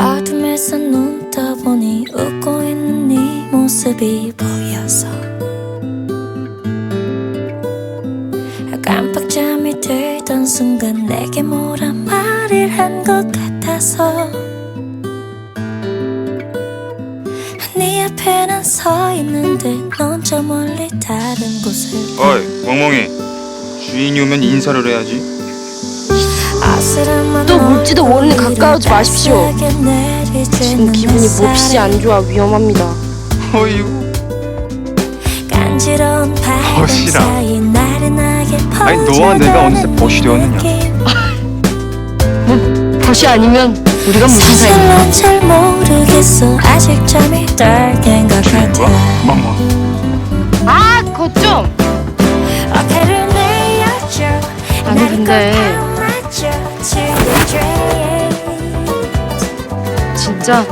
어둠에서 눈 떠보니 웃고 있는 네 모습이 보여서 깜빡잠이 들던 순간 내게 뭐라 말을 한 것 같아서 네 앞에 난 서 있는데 넌 저 멀리 다른 곳을 어이 멍멍이. 주인이 오면 인사를 해야지 또 물지도 모르는 가까우지 마십시오. 지금 기분이 몹시 안 좋아 위험합니다. 어이구 나른하게 아니, 너와 내가 언제 되었느냐? 느낌. 벗이 아니면 우리가 무슨 사이인가? 사실은 잘 모르겠어 아직 잠이 덜깬것 같아 진짜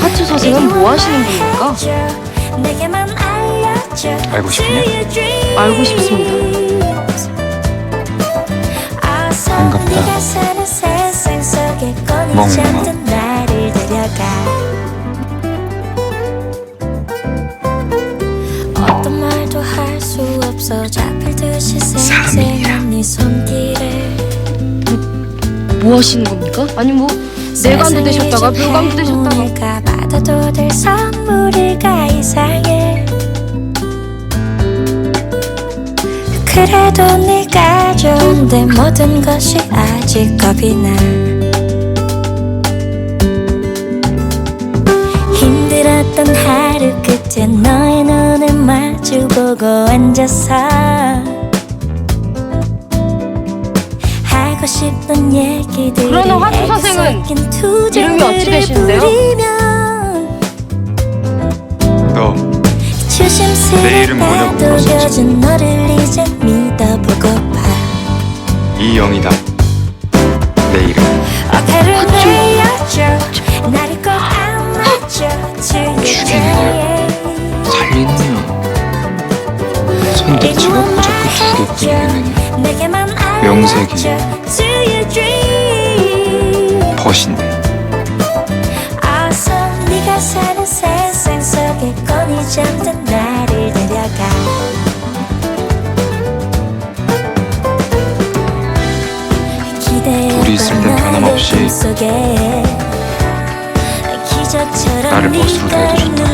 하트 선생은 뭐 하시는 분입니까? 알려줘 알고 싶냐? 알고 싶습니다. 반갑다. 멍멍. 손길을 뭐 하시는 겁니까? 아니 뭐 내관도 되셨다가 별관도 되셨다가. 받아도 될 선물이가 이상해 그래도 네가 좋은데 모든 것이 아직 겁이 나. 힘들었던 하루 끝에 너의 눈을 마주보고 앉아서 싶은 얘기들을 그러나 화투 선생은 이름이 어찌 되시는데요? 너 내 이름 뭐냐고 물었었지. 이영이다. 내 이름. 죽이네. 살리느냐? 손톱치가 무조건 두 개뿐이겠느냐? 내게만 명색이. 벗인데 우리 있을 땐 변함없이 나를 벗으로 대해줘준다.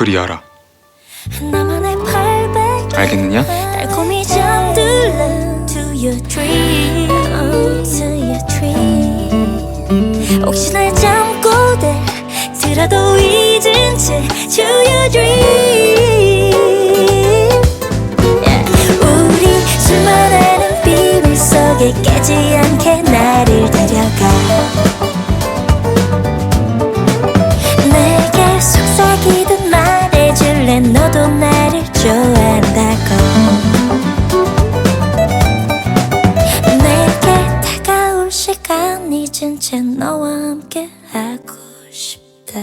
그리하라. 알겠느냐? 혹시 날 잠꼬대 들어도 잊은 채 To your dream 너와 함께 하고 싶다.